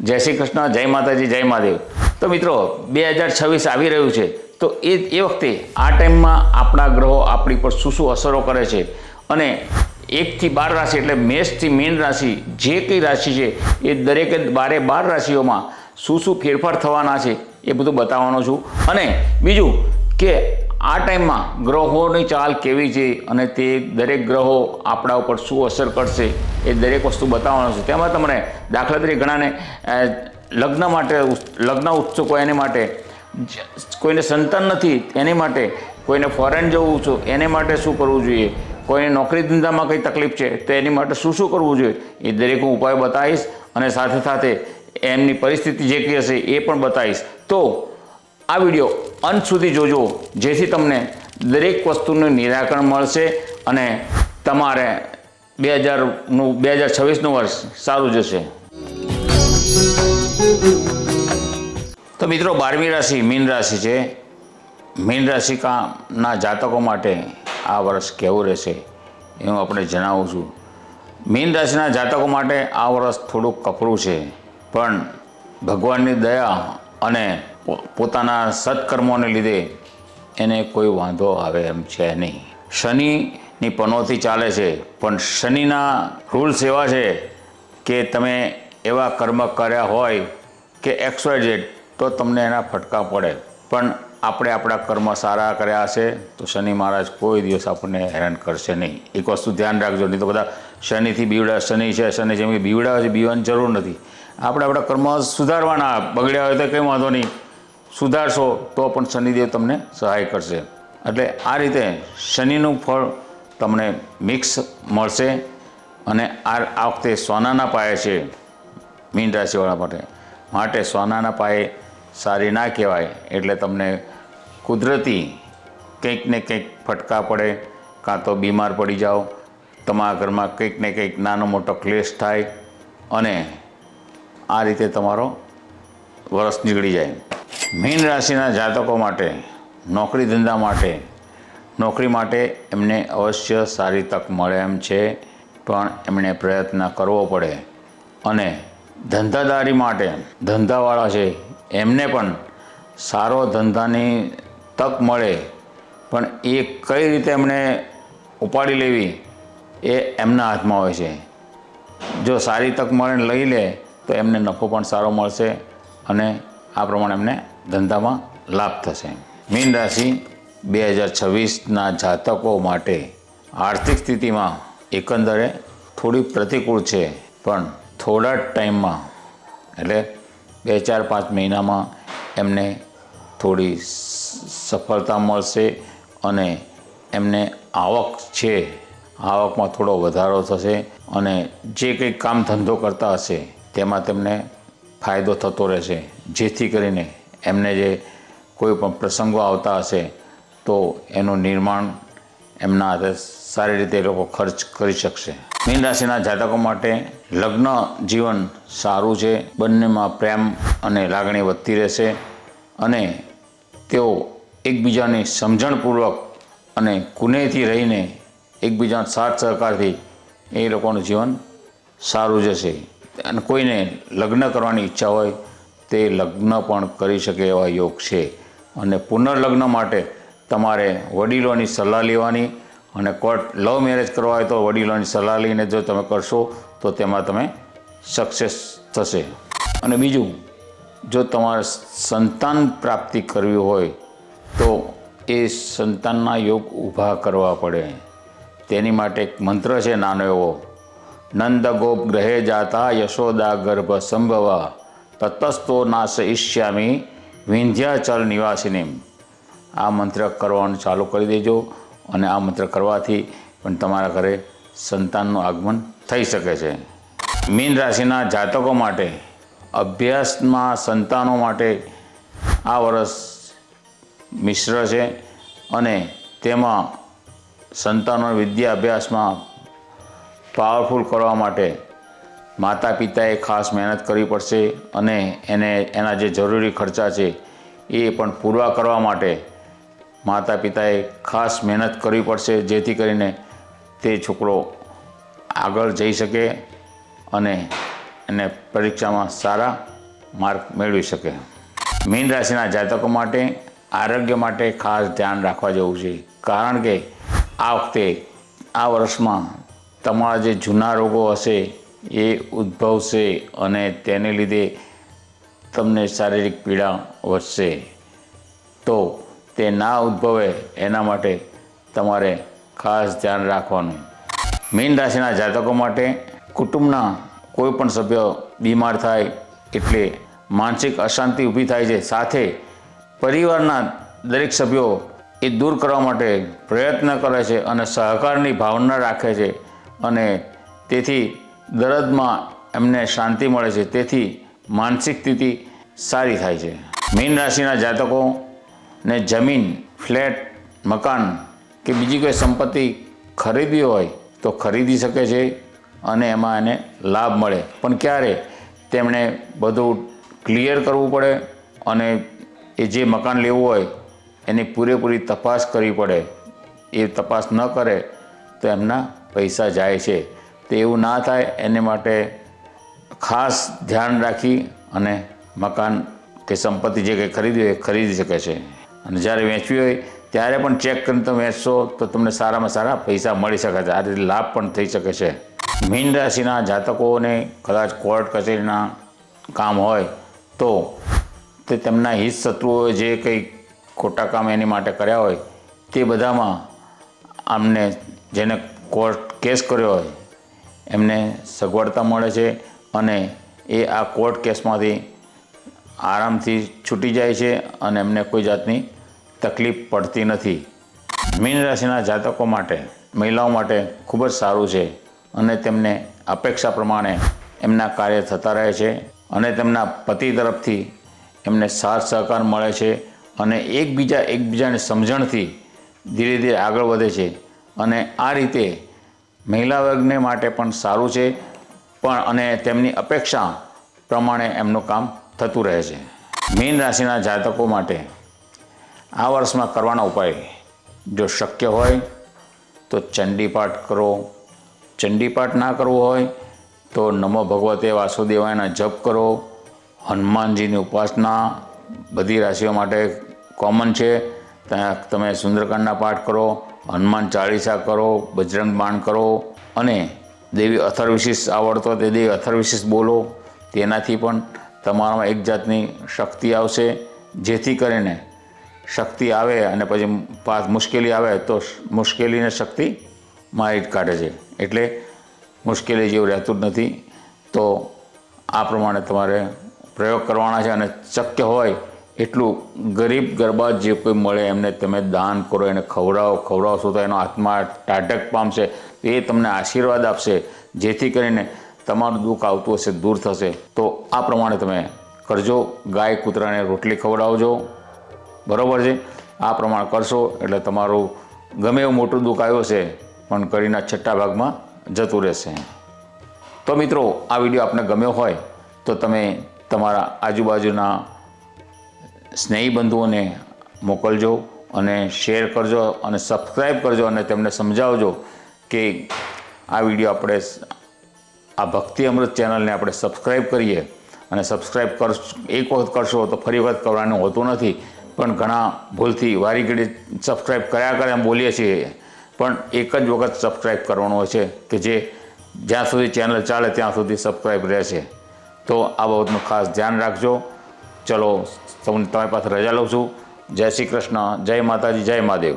જય શ્રી કૃષ્ણ, જય માતાજી, જય મહાદેવ. તો મિત્રો બે હજાર છવ્વીસ આવી રહ્યું છે. તો એ એ વખતે આ ટાઈમમાં આપણા ગ્રહો આપણી પર શું શું અસરો કરે છે? અને એકથી બાર રાશિ એટલે મેષથી મીન રાશિ જે કંઈ રાશિ છે, એ દરેકે બારે બાર રાશિઓમાં શું શું ફેરફાર થવાના છે એ બધું બતાવવાનો છું. અને બીજું કે આ ટાઈમમાં ગ્રહોની ચાલ કેવી છે અને તે દરેક ગ્રહો આપણા ઉપર શું અસર કરશે એ દરેક વસ્તુ બતાવવાનો છે. તેમાં તમને દાખલા તરીકે ઘણાને લગ્ન માટે લગ્ન લગ્ન હોય એને માટે કોઈને સંતાન નથી એની માટે, કોઈને ફોરેન જવું છું એને માટે શું કરવું જોઈએ, કોઈને નોકરી ધંધામાં કંઈ તકલીફ છે તો એની માટે શું શું કરવું જોઈએ એ દરેક હું ઉપાય બતાવીશ અને સાથે સાથે એમની પરિસ્થિતિ જે કઈ હશે એ પણ બતાવીશ. તો આ વીડિયો અંત સુધી જોજો. જેથી તમને દરેક વસ્તુનું નિરાકરણ મળશે અને તમારે બે હજારનું બે હજાર છવ્વીસનું વર્ષ સારું જશે. તો મિત્રો, બારમી રાશિ મીન રાશિ છે. મીન રાશિકાના જાતકો માટે આ વર્ષ કેવું રહેશે એ આપણે જણાવું છું. મીન રાશિના જાતકો માટે આ વર્ષ થોડુંક કપરું છે. પણ ભગવાનની દયા અને પોતાના સત્કર્મોને લીધે એને કોઈ વાંધો આવે એમ છે નહીં. શનિની પનોતી ચાલે છે, પણ શનિના રૂલ્સ એવા છે કે તમે એવા કર્મ કર્યા હોય કે એક્સવાઇઝેડ તો તમને એના ફટકા પડે. પણ આપણે આપણા કર્મ સારા કર્યા હશે તો શનિ મહારાજ કોઈ દિવસ આપણને હેરાન કરશે નહીં. એક વસ્તુ ધ્યાન રાખજો, નહીં તો બધા શનિથી બીવડા, શનિ છે, શનિ જેમ કે બીવડા છે બીવાની જરૂર નથી. આપણે આપણા કર્મ સુધારવાના, બગડ્યા હોય તો કંઈ વાંધો નહીં. સુધારશો તો પણ શનિદેવ તમને સહાય કરશે. એટલે આ રીતે શનિનું ફળ તમને મિક્સ મળશે અને આ આ વખતે સોનાના પાયે છે મીન રાશિવાળા માટે. માટે સોનાના પાયે સારી ના કહેવાય એટલે તમને કુદરતી કંઈક ને કંઈક ફટકા પડે, કાં તો બીમાર પડી જાઓ, તમારા ઘરમાં કંઈક ને કંઈક નાનો મોટો ક્લેશ થાય અને આ રીતે તમારો વરસ નીકળી જાય. મીન રાશિના જાતકો માટે, નોકરી ધંધા માટે, નોકરી માટે એમને અવશ્ય સારી તક મળે એમ છે, પણ એમણે પ્રયત્ન કરવો પડે. અને ધંધાદારી માટે, ધંધાવાળા છે, એમને પણ સારો ધંધાની તક મળે. પણ એ કઈ રીતે એમણે ઉપાડી લેવી, એ એમના હાથમાં હોય છે. જો સારી તક મળે લઈ લે, તો એમને નફો પણ સારો મળશે અને આ પ્રમાણે એમને ધંધામાં લાભ થશે. મીન રાશિ બે હજાર છવ્વીસના જાતકો માટે આર્થિક સ્થિતિમાં એકંદરે થોડી પ્રતિકૂળ છે, પણ થોડા જ ટાઈમમાં, એટલે બે ચાર પાંચ મહિનામાં એમને થોડી સફળતા મળશે અને એમને આવક છે, આવકમાં થોડો વધારો થશે અને જે કંઈ કામ ધંધો કરતા હશે, તેમાં તેમને ફાયદો થતો રહેશે. જેથી કરીને એમને જે કોઈ પણ પ્રસંગો આવતા હશે, તો એનું નિર્માણ એમના હાથે સારી રીતે એ લોકો ખર્ચ કરી શકશે. મીન રાશિના જાતકો માટે લગ્ન જીવન સારું છે, બંનેમાં પ્રેમ અને લાગણી વધતી રહેશે અને તેઓ એકબીજાની સમજણપૂર્વક અને કુનેહથી રહીને એકબીજાના સાથ સહકારથી એ લોકોનું જીવન સારું જશે. અને કોઈને લગ્ન કરવાની ઈચ્છા હોય તે લગ્ન પણ કરી શકે એવા યોગ છે. અને પુનર્લગ્ન માટે તમારે વડીલોની સલાહ લેવાની અને કોર્ટ લવ મેરેજ કરવા હોય તો વડીલોની સલાહ લઈને જો તમે કરશો તો તેમાં તમે સક્સેસ થશે. અને બીજું, જો તમારે સંતાન પ્રાપ્તિ કરવી હોય તો એ સંતાનના યોગ ઊભા કરવા પડે. તેની માટે એક મંત્ર છે નાનો એવો, નંદ ગોપ ગ્રહે જાતા યશોદા ગર્ભ સંભવા. તતસ્તો નાશયિષ્યામી વિંધ્યાચલ નિવાસિની આ મંત્ર કરવાનું ચાલુ કરી દેજો અને આ મંત્ર કરવાથી પણ તમારા ઘરે સંતાનનું આગમન થઈ શકે છે. મીન રાશિના જાતકો માટે અભ્યાસમાં સંતાનો માટે આ વર્ષ મિશ્ર છે અને તેમાં સંતાનો વિદ્યા અભ્યાસમાં પાવરફુલ કરવા માટે માતા પિતાએ ખાસ મહેનત કરવી પડશે અને એને એના જે જરૂરી ખર્ચા છે એ પણ પૂરવા કરવા માટે માતા પિતાએ ખાસ મહેનત કરવી પડશે, જેથી કરીને તે છોકરો આગળ જઈ શકે અને એને પરીક્ષામાં સારા માર્ક મેળવી શકે. મીન રાશિના જાતકો માટે આરોગ્ય માટે ખાસ ધ્યાન રાખવા જેવું છે. કારણ કે આ વખતે આ વર્ષમાં તમારા જે જૂના રોગો હશે એ ઉદ્ભવશે અને તેને લીધે તમને શારીરિક પીડા વધશે. તો તે ના ઉદ્ભવે એના માટે તમારે ખાસ ધ્યાન રાખવાનું. મીન રાશિના જાતકો માટે કુટુંબના કોઈ પણ સભ્ય બીમાર થાય એટલે માનસિક અશાંતિ ઊભી થાય છે. સાથે પરિવારના દરેક સભ્યો એ દૂર કરવા માટે પ્રયત્ન કરે છે અને સહકારની ભાવના રાખે છે અને તેથી દરદમાં એમને શાંતિ મળે છે, તેથી માનસિક સ્થિતિ સારી થાય છે. મીન રાશિના જાતકોને જમીન, ફ્લેટ, મકાન કે બીજી કોઈ સંપત્તિ ખરીદવી હોય તો ખરીદી શકે છે અને એમાં એને લાભ મળે. પણ ક્યારે તેમણે બધું ક્લિયર કરવું પડે અને એ જે મકાન લેવું હોય એની પૂરેપૂરી તપાસ કરવી પડે, એ તપાસ ન કરે તો એમના પૈસા જાય છે. તો એવું ના થાય, એને માટે ખાસ ધ્યાન રાખી અને મકાન કે સંપત્તિ જે કંઈ ખરીદવી હોય એ ખરીદી શકે છે. અને જ્યારે વેચવી હોય, ત્યારે પણ ચેક કરીને તમે વેચશો તો તમને સારામાં સારા પૈસા મળી શકે છે. આ રીતે લાભ પણ થઈ શકે છે. મીન રાશિના જાતકોને કદાચ કોર્ટ કચેરીના કામ હોય તો તે તેમના હિત શત્રુઓએ જે કંઈ ખોટા કામ એની માટે કર્યા હોય, તે બધામાં આમને જેને કોર્ટ કેસ કર્યો હોય એમને સગવડતા મળે છે અને એ આ કોર્ટ કેસમાંથી આરામથી છૂટી જાય છે અને એમને કોઈ જાતની તકલીફ પડતી નથી. મીન રાશિના જાતકો માટે, મહિલાઓ માટે ખૂબ જ સારું છે અને તેમને અપેક્ષા પ્રમાણે એમના કાર્ય થતા રહે છે અને તેમના પતિ તરફથી એમને સાથ સહકાર મળે છે અને એકબીજા એકબીજાની સમજણથી ધીરે ધીરે આગળ વધે છે અને આ રીતે મહિલા વર્ગને માટે પણ સારું છે, પણ અને તેમની અપેક્ષા પ્રમાણે એમનું કામ થતું રહે છે. મીન રાશિના જાતકો માટે આ વર્ષમાં કરવાના ઉપાય, જો શક્ય હોય તો ચંડીપાઠ કરો. ચંડીપાઠ ના કરવો હોય તો નમો ભગવતે વાસુદેવાયના જપ કરો. હનુમાનજીની ઉપાસના બધી રાશિઓ માટે કોમન છે. તમે સુંદરકાંડના પાઠ કરો. હનુમાન ચાલીસા કરો, બજરંગ બાણ કરો અને દેવી અથર્વિશિષ આવડતો તે દેવી અથર્વિશિષ બોલો. તેનાથી પણ તમારામાં એક જાતની શક્તિ આવશે. જેથી કરીને શક્તિ આવે અને પછી પાસ મુશ્કેલી આવે તો મુશ્કેલીને શક્તિ મારી કાઢે છે. એટલે મુશ્કેલી જેવું રહેતું જ નથી. તો આ પ્રમાણે તમારે પ્રયોગ કરવાના છે અને શક્ય હોય એટલું ગરીબ ગરબા જે કોઈ મળે, એમને તમે દાન કરો, એને ખવડાવો ખવડાવશો તો એનો આત્મા ટાટક પામશે, એ તમને આશીર્વાદ આપશે, જેથી કરીને તમારું દુઃખ આવતું હશે, દૂર થશે. તો આ પ્રમાણે તમે કરજો. ગાય કૂતરાને રોટલી ખવડાવજો. બરાબર છે? આ પ્રમાણે કરશો એટલે તમારું ગમે એવું મોટું દુઃખ આવ્યું હશે, પણ કરીના છઠ્ઠા ભાગમાં જતું રહેશે. તો મિત્રો, આ વીડિયો આપને ગમ્યો હોય, તો તમે તમારા આજુબાજુના સ્નેહી બંધુઓને મોકલજો અને શેર કરજો અને સબસ્ક્રાઈબ કરજો અને તેમને સમજાવજો કે આ વીડિયો આપણે આ ભક્તિ અમૃત ચેનલને આપણે સબસ્ક્રાઈબ કરીએ અને સબસ્ક્રાઈબ કર એક વખત કરશો તો ફરી વખત કરવાનું હોતું નથી. પણ ઘણા ભૂલથી વારી ઘડી સબસ્ક્રાઈબ કર્યા કરે એમ બોલીએ છીએ. પણ એક જ વખત સબસ્ક્રાઈબ કરવાનું હોય છે કે જે જ્યાં સુધી ચેનલ ચાલે ત્યાં સુધી સબસ્ક્રાઈબ રહેશે. તો આ બાબતનું ખાસ ધ્યાન રાખજો. ચલો તમને તમારી પાસે રજા લઉં છું. જય શ્રી કૃષ્ણ જય માતાજી જય મહાદેવ.